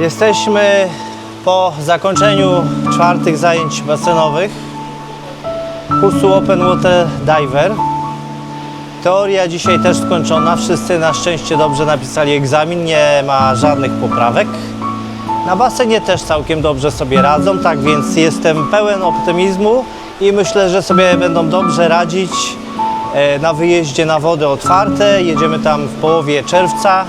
Jesteśmy po zakończeniu czwartych zajęć basenowych kursu Open Water Diver. Teoria dzisiaj też skończona. Wszyscy na szczęście dobrze napisali egzamin, nie ma żadnych poprawek. Na basenie też całkiem dobrze sobie radzą, tak więc jestem pełen optymizmu i myślę, że sobie będą dobrze radzić e, na wyjeździe na wody otwarte. Jedziemy tam w połowie czerwca.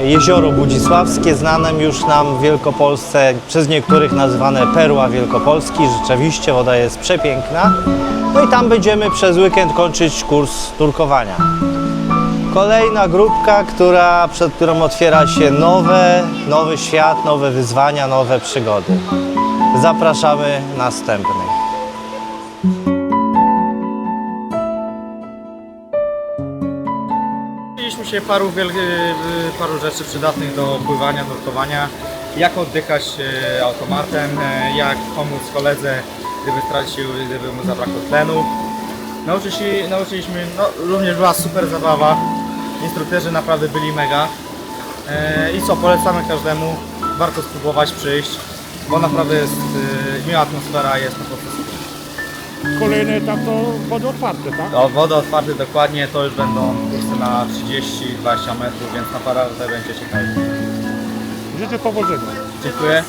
Jezioro Budzisławskie, znane już nam w Wielkopolsce, przez niektórych nazywane Perła Wielkopolski. Rzeczywiście woda jest przepiękna. No i tam będziemy przez weekend kończyć kurs nurkowania. Kolejna grupka, która, przed którą otwiera się nowe, nowy świat, nowe wyzwania, nowe przygody. Zapraszamy następnych. Uczyliśmy się paru, y, paru rzeczy przydatnych do pływania, nurkowania. Jak oddychać e, automatem, e, jak pomóc koledze, gdyby stracił, gdyby mu zabrakło tlenu. Nauczyli, nauczyliśmy, no również była super zabawa. Instruktorzy naprawdę byli mega. E, I co, polecamy każdemu, warto spróbować przyjść, bo naprawdę jest e, miła atmosfera, jest. Kolejny etap to wody otwarte, tak? O, woda otwarte dokładnie, to już będą kursy na 30-20 metrów, więc naprawdę będzie ciekawie. Życzę powodzenia. Dziękuję.